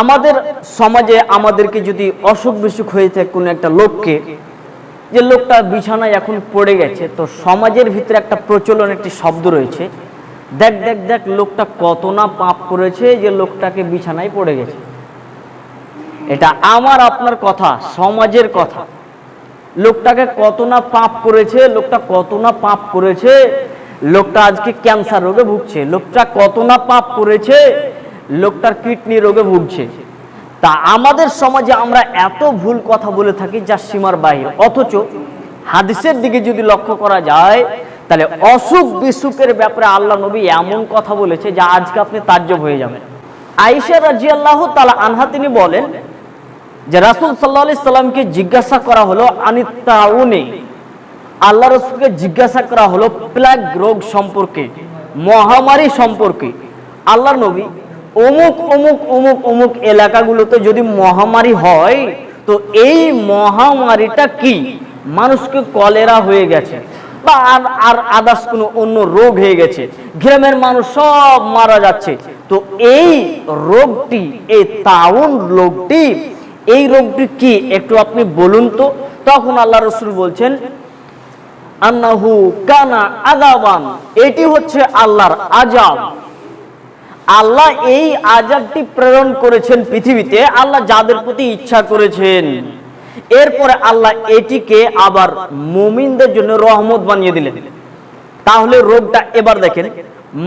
আমাদের সমাজে আমাদেরকে যদি অসুখ বিসুখ হয়ে থাকে কোনো একটা লোককে, যে লোকটা বিছানায় এখন পড়ে গেছে, তো সমাজের ভিতরে একটা প্রচলন, একটি শব্দ রয়েছে। দেখ দেখ দেখ, লোকটা কত না পাপ করেছে যে লোকটাকে বিছানায় পড়ে গেছে। এটা আমার, আপনার কথা, সমাজের কথা। লোকটাকে কত না পাপ করেছে, লোকটা কত না পাপ করেছে, লোকটা আজকে ক্যান্সার রোগে ভুগছে, লোকটা কত না পাপ করেছে লোকটার কিডনি রোগে ভুগছে। তা আমাদের সমাজে আমরা এত ভুল কথা বলে থাকি যা সীমার বাইরে অথচ হাদিসের দিকে যদি লক্ষ্য করা যায়, তাহলে অসুখ বিসুখের ব্যাপারে আল্লাহ নবী এমন কথা বলেছে যা আজকে আপনি তাজ্জব হয়ে যাবেন। আয়েশা রাজিয়াল্লাহু তালা আনহা তিনি বলেন যে, রাসূল সাল্লা সাল্লামকে জিজ্ঞাসা করা হলো, আনিত্তাউনি? আল্লাহ রসুলকে জিজ্ঞাসা করা হলো, প্লাগ রোগ সম্পর্কে, মহামারী সম্পর্কে। আল্লাহর নবী অমুক অমুক অমুক অমুক এলাকাগুলোতে যদি মহামারী হয়, তো এই মহামারীটা কি? মানুষকে কলেরা হয়ে গেছে, বা আর কোনো অন্য রোগ হয়ে গেছে, গ্রামের মানুষ সব মারা যাচ্ছে। তো এই রোগটি, এই তাউন রোগটি, এই রোগটি কি? একটু আপনি বলুন তো। তখন আল্লাহ রসুল বলছেন, আন্নাহু কানা আজাবান এটি হচ্ছে আল্লাহর আজাব আল্লাহ এই আজাবটি প্রেরণ করেছেন পৃথিবীতে, আল্লাহ যাদের প্রতি ইচ্ছা করেছেন। এরপরে আল্লাহ এটিকে আবার মুমিনদের জন্য রহমত বানিয়ে দিলেন। তাহলে রোগটা এবার দেখেন,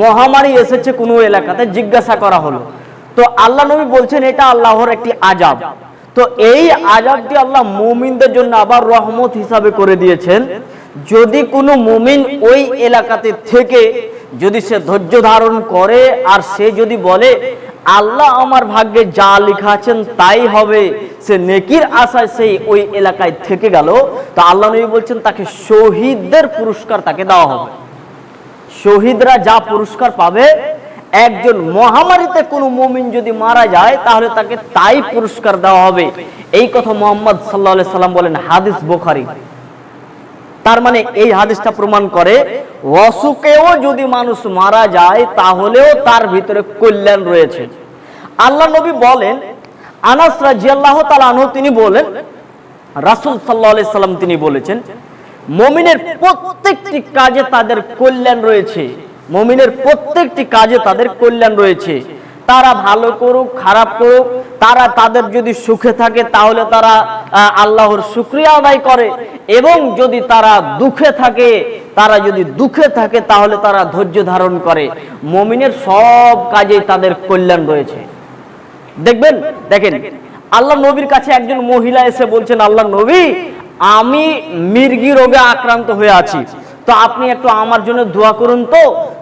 মহামারী এসেছে কোনো এলাকাতে, জিজ্ঞাসা করা হলো। তো আল্লাহ নবী বলছেন, এটা আল্লাহর একটি আজাব। তো এই আজাবটি আল্লাহ মুমিনদের জন্য আবার রহমত হিসাবে করে দিয়েছেন। যদি কোনো মুমিন ওই এলাকাতে থেকে যদি সে ধৈর্য ধারণ করে আর সে যদি বলে, আল্লাহ আমার ভাগ্যে যা লেখা আছেন তাই হবে। সে নেকির আশায় সেই ওই এলাকায় থেকে গেল। তো আল্লাহ নবী বলছেন, তাকে শহীদদের পুরস্কার তাকে দেওয়া হবে। শহীদরা যা পুরস্কার পাবে, একজন মহামারীতে কোনো মুমিন যদি মারা যায়, তাহলে তাকে তাই পুরস্কার দেওয়া হবে। এই কথা মোহাম্মদ সাল্লাহ সাল্লাম বলেন হাদিস বোখারি। তার মানে এই হাদিসটা প্রমাণ করে অসুখেও যদি মানুষ মারা যায়, তাহলেও তার ভিতরে কল্যাণ রয়েছে। আল্লাহ নবী বলেন, আনাস রাজিয়াল্লাহ তালানহ তিনি বলেন, রাসুল সাল্লাহ সাল্লাম তিনি বলেছেন, মমিনের প্রত্যেকটি কাজে তাদের কল্যাণ রয়েছে। মমিনের প্রত্যেকটি কাজে তাদের কল্যাণ রয়েছে। তারা ভালো করুক, খারাপ করুক, তারা তাদের যদি সুখে থাকে, তাহলে তারা আল্লাহর শুক্রিয়া আদায় করে। এবং যদি তারা দুঃখে থাকে, তারা যদি দুঃখে থাকে, তাহলে তারা ধৈর্য ধারণ করে। মমিনের সব কাজে তাদের কল্যাণ রয়েছে। দেখবেন, দেখেন, আল্লাহ নবীর কাছে একজন মহিলা এসে বলছেন, আল্লাহ নবী, আমি মির্গি রোগে আক্রান্ত হয়ে আছি। তো আপনি একটু আমার জন্য দোয়া করুন তো।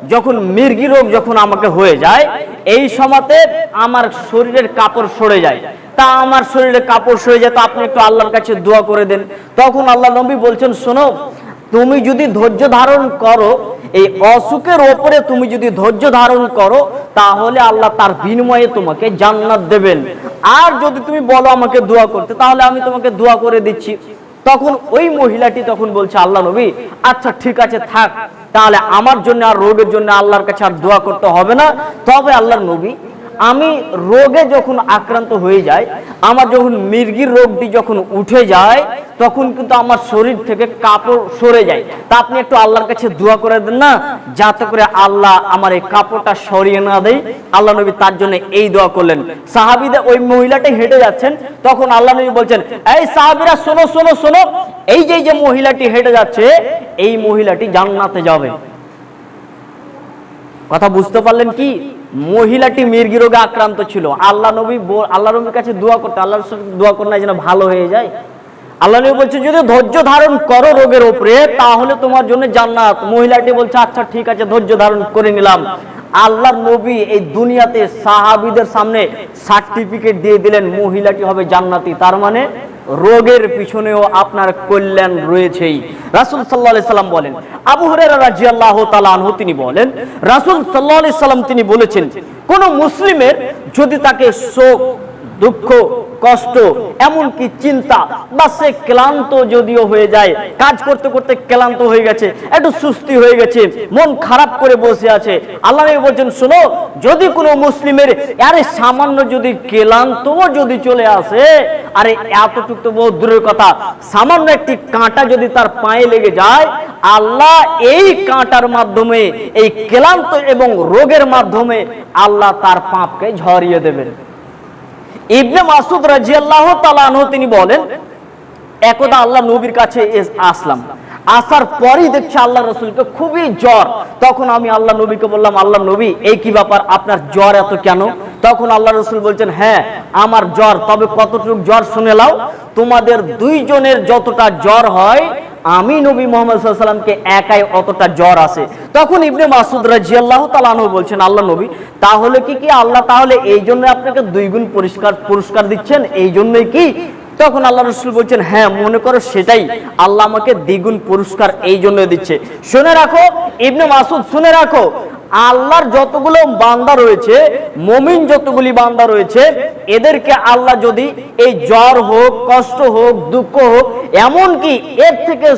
যখন মির্গি রোগ যখন আমাকে হয়ে যায়, এই সময়তে আমার শরীরের কাপড় সরে যায়। তা আমার শরীরে কাপড় সরে যায় তো আপনি একটু আল্লাহর কাছে দোয়া করে দেন। তখন আল্লাহ নবী বলছেন, শোনো, তুমি যদি ধৈর্য ধারণ করো, এই অসুখের ওপরে তুমি যদি ধৈর্য ধারণ করো, তাহলে আল্লাহ তার বিনিময়ে তোমাকে জান্নাত দেবেন। আর যদি তুমি বলো আমাকে দোয়া করতে, তাহলে আমি তোমাকে দোয়া করে দিচ্ছি। তখন ওই মহিলাটি তখন বলছে, আল্লাহ নবী আচ্ছা ঠিক আছে, থাক। তাহলে আমার জন্য আর রোগের জন্য আল্লাহর কাছে আর দোয়া করতে হবে না। তবে আল্লাহর নবী আমি রোগে যখন আক্রান্ত হয়ে যায় আমার যখন মির্গির রোগটি যখন উঠে যায়, তখন কিন্তু আমার শরীর থেকে কাপড় সরে যায়। তা আপনি একটু আল্লাহর কাছে দোয়া করে দেন না, যাতে করে আল্লাহ আমার এই কাপড়টা সরিয়ে না দেয়। আল্লাহ নবী তার জন্য এই দোয়া করলেন। সাহাবিদের ওই মহিলাটা হেঁটে যাচ্ছেন, তখন আল্লাহ নবী বলছেন, এই সাহাবিরা, শোনো শোনো শোনো, এই যে যে মহিলাটি হেঁটে যাচ্ছে, এই মহিলাটি জান্নাতে যাবে। কথা বুঝতে পারলেন কি? মহিলাটি মির্গি রোগে আক্রান্ত ছিল। আল্লাহ নবী আল্লাহ নবীর কাছে দোয়া করতে আল্লাহ দোয়া করলে যেন ভালো হয়ে যায়। আল্লাহ নবী বলছে যদি ধৈর্য ধারণ করো রোগের উপরে, তাহলে তোমার জন্য জান্নাত। মহিলাটি বলছে আচ্ছা ঠিক আছে, ধৈর্য ধারণ করে নিলাম। আল্লাহ নবী এই দুনিয়াতে সাহাবিদের সামনে সার্টিফিকেট দিয়ে দিলেন, মহিলাটি হবে জান্নাতি। তার মানে রোগের পিছনেও আপনার কল্যাণ রয়েছেই। রাসুল সাল্লাহ সাল্লাম বলেন, আবু হুরায়রা রাজি আল্লাহ আনহু তিনি বলেন, রাসুল সাল্লাহ সাল্লাম তিনি বলেছেন, কোন মুসলিমের যদি তাকে শোক দুঃখ, কষ্ট, এমনকি চিন্তা, বা সে ক্লান্ত যদিও হয়ে যায়, কাজ করতে করতে ক্লান্ত হয়ে গেছে, একটু সুস্থি হয়ে গেছে, মন খারাপ করে বসে আছে। আল্লাহ বলছেন, শোনো, যদি কোনো মুসলিমের আরে সামান্য যদি ক্লান্ত যদি চলে আসে, আরে এতটুকু তো বহু দূরের কথা, সামান্য একটি কাঁটা যদি তার পায়ে লেগে যায়, আল্লাহ এই কাঁটার মাধ্যমে, এই ক্লান্ত এবং রোগের মাধ্যমে আল্লাহ তার পাপকে ঝরিয়ে দেবেন। ইবনে মাসুদ রাজিয়াল্লাহ তালানহ তিনি বলেন, একদা আল্লাহ নবীর কাছে আসলাম। আসার পরই দেখছি আল্লাহ রসুলকে খুবই জ্বর। তখন আমি আল্লাহ নবীকে বললাম, আল্লাহ নবী, এই কি ব্যাপার? আপনার জ্বর এত কেন? তখন আল্লাহ রসুল বলছেন হ্যাঁ আমার জ্বর, তবে কতটুকু জ্বর শুনে লাও তোমাদের দুইজনের যতটা জ্বর হয় আমি নবী মোহাম্মদ সাল্লামকে একাই অতটা জ্বর আছে। তখন ইবনে মাসুদ রাজিয়াল্লাহ তালানহ বলছেন, আল্লাহ নবী, তাহলে কি কি? আল্লাহ তাহলে এই জন্য আপনাকে দুই গুণ পরিষ্কার, পুরস্কার দিচ্ছেন, এই জন্যই কি? তখন আল্লাহ রসুল বলছেন হ্যাঁ মনে করো সেটাই। আল্লাহ আমাকে দ্বিগুণ পুরস্কার এই জন্য দিচ্ছে। শুনে রাখো, ইবনে মাসুদ শুনে রাখো আল্লাহর যতগুলো বান্দা রয়েছে, মমিন যতগুলি বান্দা রয়েছে, এদেরকে আল্লাহ যদি এই জ্বর হোক, কষ্ট হোক, দুঃখ হোক, এমনকি এর থেকে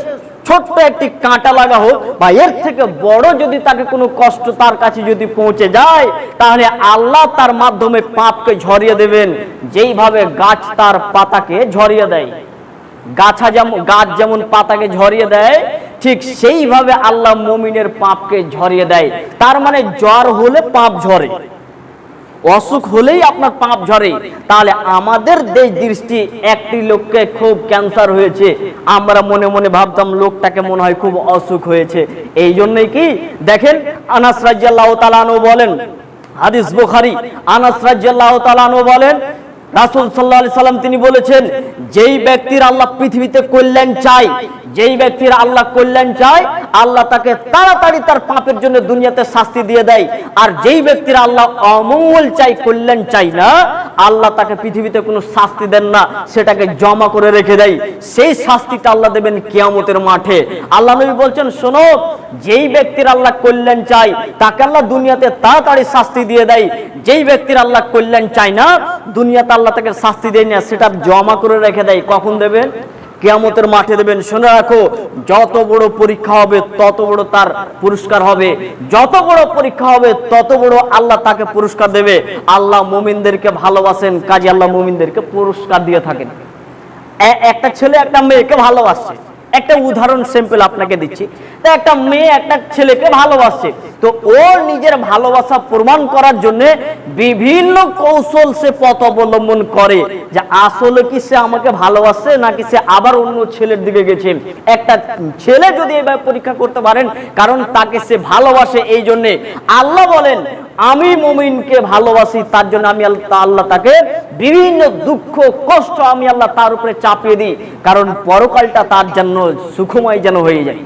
ছোট্ট একটি কাঁটা লাগা হোক, বা এর থেকে বড় যদি তাকে কোনো কষ্ট তার কাছে যদি পৌঁছে যায়, তাহলে আল্লাহ তার মাধ্যমে পাপকে ঝরিয়ে দেবেন। যেইভাবে গাছ তার পাতাকে ঝরিয়ে দেয়। গাছা যেমন গাছ যেমন পাতাকে ঝরিয়ে দেয় ঠিক সেইভাবে আল্লাহ মমিনের পাপকে ঝরিয়ে দেয়। তার মানে জ্বর হলে পাপ ঝরে, অসুখ হলেই আপনার পাপ ঝরে। তাহলে আমাদের দেশ দৃষ্টি একটি লোককে খুব ক্যান্সার হয়েছে। আমরা মনে মনে ভাবতাম লোকটাকে মনে হয় খুব অসুখ হয়েছে। এই জন্যই কি? দেখেন, আনাস রাজ্জাল্লাহ তালানো বলেন, হাদিস বুখারি, আনাস রাজ্জাল্লাহ তালানো বলেন, রাসুল সাল্লাহ সাল্লাম তিনি বলেছেন, যেই ব্যক্তির আল্লাহ পৃথিবীতে কল্যাণ চাই যেই ব্যক্তির আল্লাহ কল্যাণ চায়, আল্লাহ তাকে তাড়াতাড়ি তার পাপের জন্য দুনিয়াতে শাস্তি দিয়ে দেয়। আর যেই ব্যক্তির আল্লাহ অমঙ্গল চাই, কল্যাণ চাই না, আল্লাহ তাকে পৃথিবীতে কোনো শাস্তি দেন না, সেটাকে জমা করে রেখে দেয়। সেই শাস্তিটা আল্লাহ দেবেন কিয়ামতের মাঠে। আল্লাহ নবী বলছেন, শোনো, যেই ব্যক্তির আল্লাহ কল্যাণ চাই তাকে আল্লাহ দুনিয়াতে তাড়াতাড়ি শাস্তি দিয়ে দেয়। যেই ব্যক্তির আল্লাহ কল্যাণ চায় না, দুনিয়াতে আল্লাহ তাকে শাস্তি দেয় না, সেটা জমা করে রেখে দেয়। কখন দেবেন? কেয়ামতের মাঠে দেবেন। শুনে রাখো, যত বড় পরীক্ষা হবে, তত বড় তার পুরস্কার হবে। যত বড় পরীক্ষা হবে, তত বড় আল্লাহ তাকে পুরস্কার দেবে। আল্লাহ মুমিনদেরকে ভালোবাসেন, কাজে আল্লাহ মুমিনদেরকে পুরস্কার দিয়ে থাকেন। একটা ছেলে, একটা মেয়েকে ভালোবাসছে। একটা উদাহরণ স্যাম্পল আপনাকে দিচ্ছি। তো একটা মেয়ে একটা ছেলেকে ভালোবাসছে তো ওর নিজের ভালোবাসা প্রমাণ করার জন্য বিভিন্ন কৌশল সে পথ অবলম্বন করে যে আসলে কি সে আমাকে ভালোবাসে নাকি সে আবার অন্য ছেলের দিকে গেছে। একটা ছেলে যদি এভাবে পরীক্ষা করতে পারেন, কারণ তাকে সে ভালোবাসে এই জন্যে। আল্লাহ বলেন আমি মুমিনকে ভালোবাসি, তার জন্য আমি আল্লাহ আল্লাহ তাকে বিভিন্ন দুঃখ, কষ্ট আমি আল্লাহ তার উপরে চাপিয়ে দিই। কারণ পরকালটা তার জন্য সুখময় যেন হয়ে যায়।